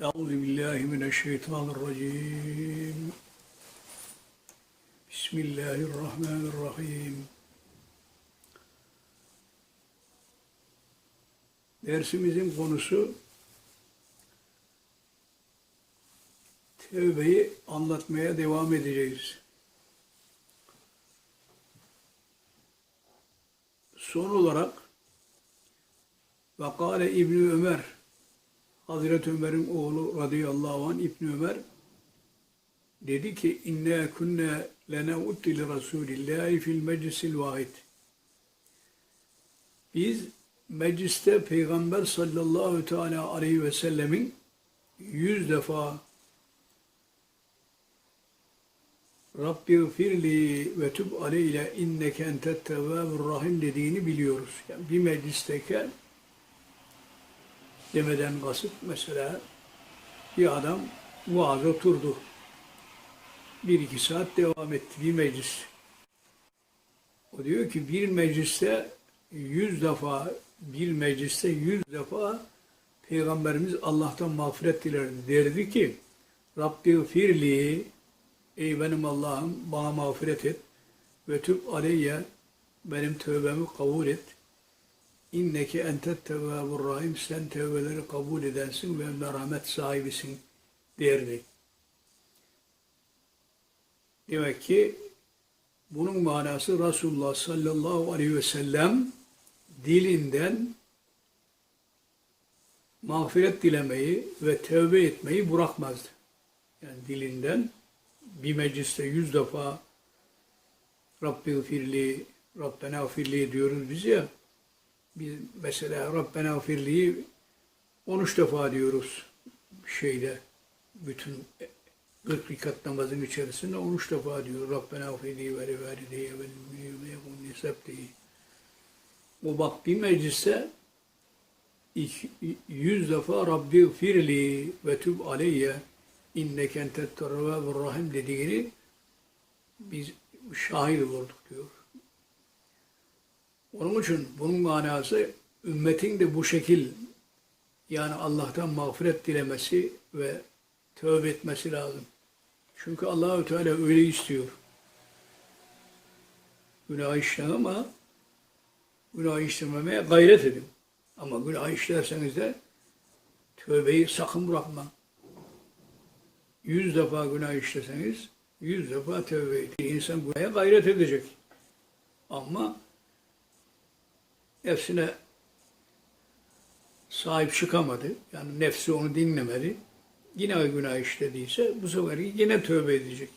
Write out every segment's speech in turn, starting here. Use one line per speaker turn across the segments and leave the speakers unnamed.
Euzu billahi mineşşeytanirracim. Bismillahirrahmanirrahim. Dersimizin konusu tevbeyi anlatmaya devam edeceğiz. Son olarak Vakale İbni Ömer Hazreti Ömer'in oğlu radıyallahu anh İbni Ömer dedi ki inne kunne lenevuddi li Resulillahi fil meclisil vahid. Biz mecliste Peygamber sallallahu teala aleyhi ve sellemin yüz defa Rabbi firli ve tub aleyle inneke entet tevvabur rahim dediğini biliyoruz. Yani bir meclisteyken demeden kasıt mesela bir adam vaaz oturdu. Bir iki saat devam etti bir meclis. O diyor ki bir mecliste yüz defa bir mecliste yüz defa Peygamberimiz Allah'tan mağfiret dilerdi. Derdi ki Rabbi firli ey benim Allah'ım bana mağfiret et ve tüb aleyye benim tövbemi kabul et. İnneke entet tevvabur rahim sen tevbeleri kabul edensin ve merhamet sahibisin derdi. Demek ki bunun manası Resulullah sallallahu aleyhi ve sellem dilinden mağfiret dilemeyi ve tevbe etmeyi bırakmazdı. Yani dilinden bir mecliste yüz defa Rabbi firli, Rabbena firli diyoruz biz ya. Biz mesela Rabbena firliyi 13 defa diyoruz şeyde bütün 40 rekat namazın içerisinde 13 defa diyor. Rabbena firli ve valideye ve ve yakun nisabdihi. O bak bir mecliste iki- yüz defa Rabbi firli ve tüb aleyye inneke entet rahim dediğini biz şahit olduk diyor. Onun için bunun manası ümmetin de bu şekil yani Allah'tan mağfiret dilemesi ve tövbe etmesi lazım. Çünkü Allahü Teala öyle istiyor. Günah işleyin ama günah işlememeye gayret edin. Ama günah işlerseniz de tövbeyi sakın bırakma. Yüz defa günah işleseniz yüz defa tövbe edin. İnsan günaha gayret edecek. Ama nefsine sahip çıkamadı. Yani nefsi onu dinlemedi. Yine günah işlediyse bu sefer yine tövbe edecek.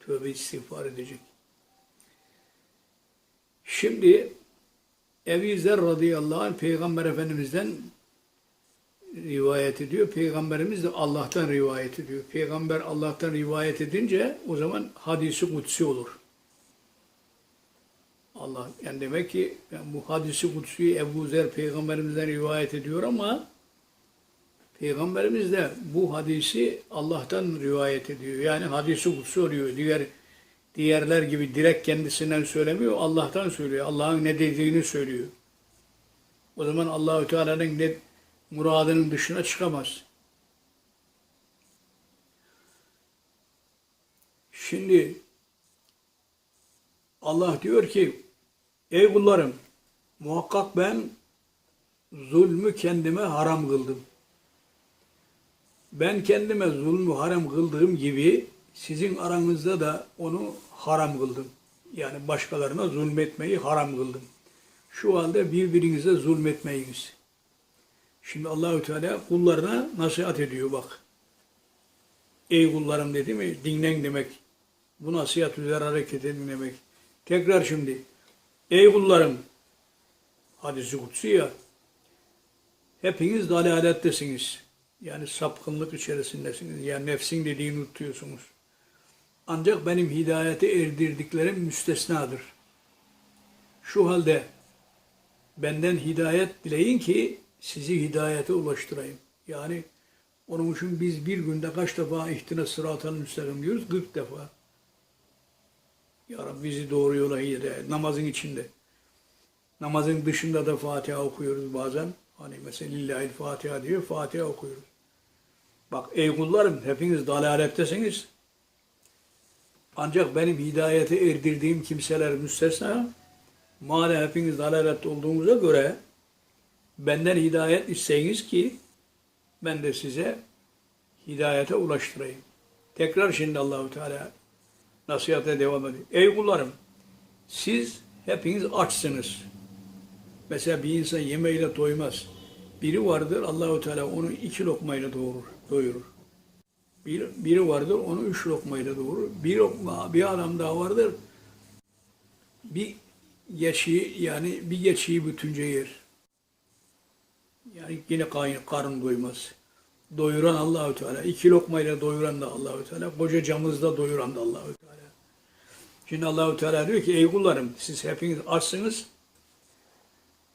Tövbe istiğfar edecek. Şimdi Ebu Zer radıyallahu anh Peygamber Efendimiz'den rivayet ediyor. Peygamberimiz de Allah'tan rivayet ediyor. Peygamber Allah'tan rivayet edince o zaman hadisi kutsi olur. Allah yani demek ki yani bu hadisi kutsuyu Ebu Zer peygamberimizden rivayet ediyor ama peygamberimiz de bu hadisi Allah'tan rivayet ediyor. Yani hadisi kutsu oluyor. Diğer diğerler gibi direkt kendisinden söylemiyor. Allah'tan söylüyor. Allah'ın ne dediğini söylüyor. O zaman Allahü Teala'nın ne muradının dışına çıkamaz. Şimdi Allah diyor ki Ey kullarım muhakkak ben zulmü kendime haram kıldım. Ben kendime zulmü haram kıldığım gibi sizin aranızda da onu haram kıldım. Yani başkalarına zulmetmeyi haram kıldım. Şu halde birbirinize zulmetmeyiniz. Şimdi Allahü Teala kullarına nasihat ediyor bak. Ey kullarım dedi mi? Dinlen demek. Bu nasihat üzere hareket edin demek. Tekrar şimdi. Ey kullarım. Hadisi kutsu ya. Hepiniz dalalettesiniz. Yani sapkınlık içerisindesiniz. Yani nefsin dediğini unutuyorsunuz. Ancak benim hidayete erdirdiklerim müstesnadır. Şu halde benden hidayet dileyin ki sizi hidayete ulaştırayım. Yani onun için biz bir günde kaç defa ihtine sıratal müstakim diyoruz? 40 defa. Ya Rabbi bizi doğru yola hidayet. Namazın içinde. Namazın dışında da Fatiha okuyoruz bazen. Hani mesela Lillahil Fatiha diyor, Fatiha okuyoruz. Bak ey kullarım hepiniz dalalettesiniz. Ancak benim hidayete erdirdiğim kimseler müstesna. Madem hepiniz dalalette olduğunuza göre benden hidayet isteyiniz ki ben de size hidayete ulaştırayım. Tekrar şimdi Allahu Teala nasihate devam ediyor. Ey kullarım siz hepiniz açsınız. Mesela bir insan yemeğiyle doymaz. Biri vardır Allahu Teala onu iki lokmayla doğurur, doyurur. Bir, biri vardır onu üç lokmayla doğurur. Bir lokma, bir adam daha vardır bir geçiyi yani bir geçiyi bütünce yer. Yani yine karın, doymaz. Doyuran Allahu Teala. İki lokmayla doyuran da Allahu Teala. Koca camızda doyuran da Allahu Teala. Şimdi Allahu Teala diyor ki ey kullarım siz hepiniz açsınız.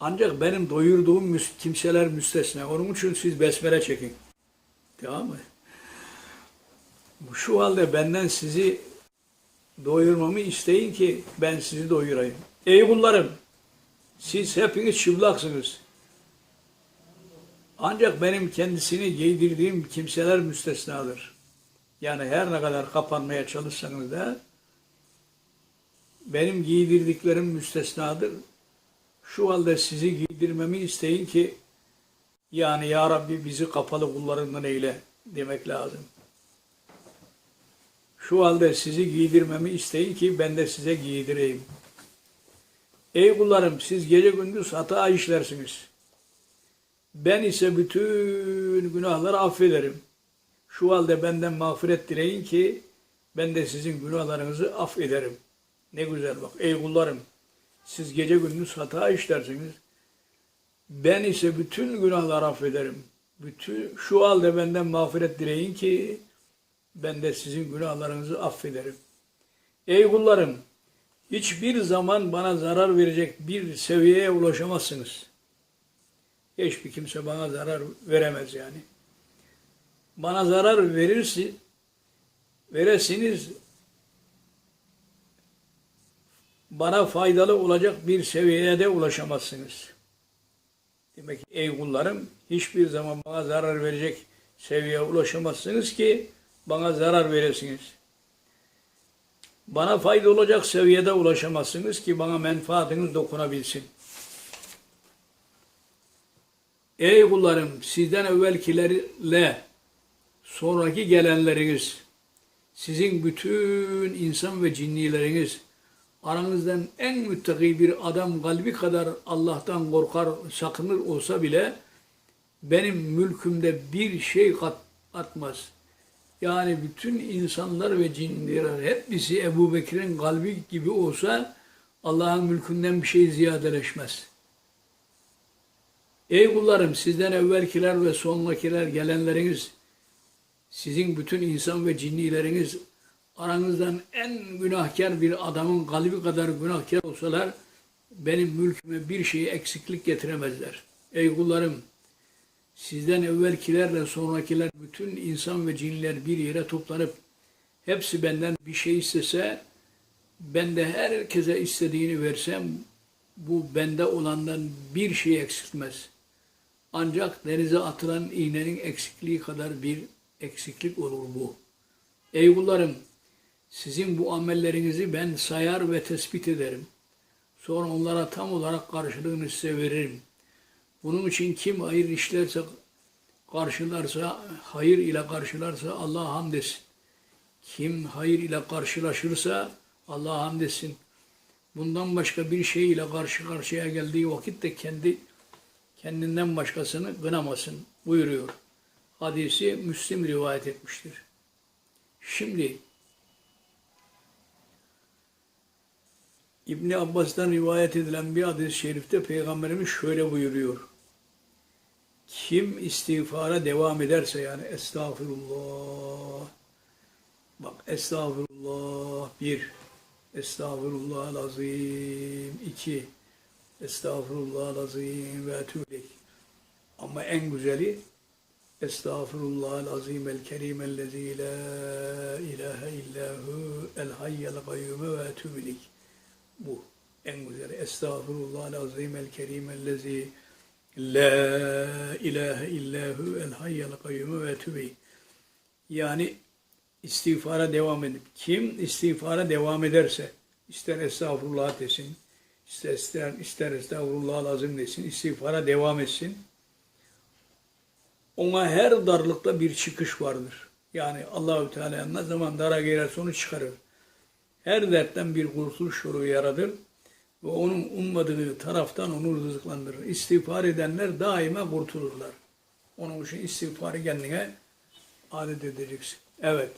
Ancak benim doyurduğum kimseler müstesna. Onun için siz besmele çekin. Tamam mı? Şu halde benden sizi doyurmamı isteyin ki ben sizi doyurayım. Ey kullarım siz hepiniz çıplaksınız. Ancak benim kendisini giydirdiğim kimseler müstesnadır. Yani her ne kadar kapanmaya çalışsanız da benim giydirdiklerim müstesnadır. Şu halde sizi giydirmemi isteyin ki yani ya Rabbi bizi kapalı kullarından eyle demek lazım. Şu halde sizi giydirmemi isteyin ki ben de size giydireyim. Ey kullarım siz gece gündüz hata işlersiniz. Ben ise bütün günahları affederim. Şu halde benden mağfiret dileyin ki ben de sizin günahlarınızı affederim. Ne güzel bak ey kullarım. Siz gece gündüz hata işlersiniz. Ben ise bütün günahları affederim. Bütün, şu halde benden mağfiret dileyin ki ben de sizin günahlarınızı affederim. Ey kullarım, hiçbir zaman bana zarar verecek bir seviyeye ulaşamazsınız. Hiçbir kimse bana zarar veremez yani. Bana zarar verirse, veresiniz bana faydalı olacak bir seviyeye de ulaşamazsınız. Demek ki ey kullarım hiçbir zaman bana zarar verecek seviyeye ulaşamazsınız ki bana zarar veresiniz. Bana fayda olacak seviyede ulaşamazsınız ki bana menfaatiniz dokunabilsin. Ey kullarım sizden evvelkilerle sonraki gelenleriniz, sizin bütün insan ve cinnileriniz, aranızdan en müttaki bir adam kalbi kadar Allah'tan korkar, sakınır olsa bile benim mülkümde bir şey kat atmaz. Yani bütün insanlar ve cinler hepsi Ebu Bekir'in kalbi gibi olsa Allah'ın mülkünden bir şey ziyadeleşmez. Ey kullarım sizden evvelkiler ve sonrakiler gelenleriniz, sizin bütün insan ve cinnileriniz aranızdan en günahkar bir adamın kalbi kadar günahkar olsalar benim mülküme bir şeyi eksiklik getiremezler. Ey kullarım sizden evvelkilerle sonrakiler bütün insan ve cinler bir yere toplanıp hepsi benden bir şey istese ben de herkese istediğini versem bu bende olandan bir şey eksiltmez. Ancak denize atılan iğnenin eksikliği kadar bir eksiklik olur bu. Ey kullarım sizin bu amellerinizi ben sayar ve tespit ederim. Sonra onlara tam olarak karşılığını size veririm. Bunun için kim hayır işlerse karşılarsa, hayır ile karşılarsa Allah'a hamd etsin. Kim hayır ile karşılaşırsa Allah'a hamd etsin. Bundan başka bir şey ile karşı karşıya geldiği vakit de kendi kendinden başkasını kınamasın buyuruyor. Hadisi Müslim rivayet etmiştir. Şimdi İbni Abbas'tan rivayet edilen bir hadis-i şerifte Peygamberimiz şöyle buyuruyor. Kim istiğfara devam ederse yani estağfurullah. Bak estağfurullah bir. Estağfurullah azim iki. Estağfurullah azim ve etûlek. Ama en güzeli Estağfurullah azim el kerim ellezî la ilahe illahu el hayyel gayyume ve etûlek. Bu en güzeli. Estağfurullah azim el kerim ellezî La ilahe illahu el hayyel kayyumu ve tübey. Yani istiğfara devam edip kim istiğfara devam ederse ister estağfurullah desin, ister ister, ister estağfurullah lazım desin, istiğfara devam etsin. Ona her darlıkta bir çıkış vardır. Yani Allahü Teala ne zaman dara girerse onu çıkarır. Her dertten bir kurtuluş yolu yaratır ve onun ummadığı taraftan onu rızıklandırır. İstiğfar edenler daima kurtulurlar. Onun için istiğfarı kendine adet edeceksin. Evet.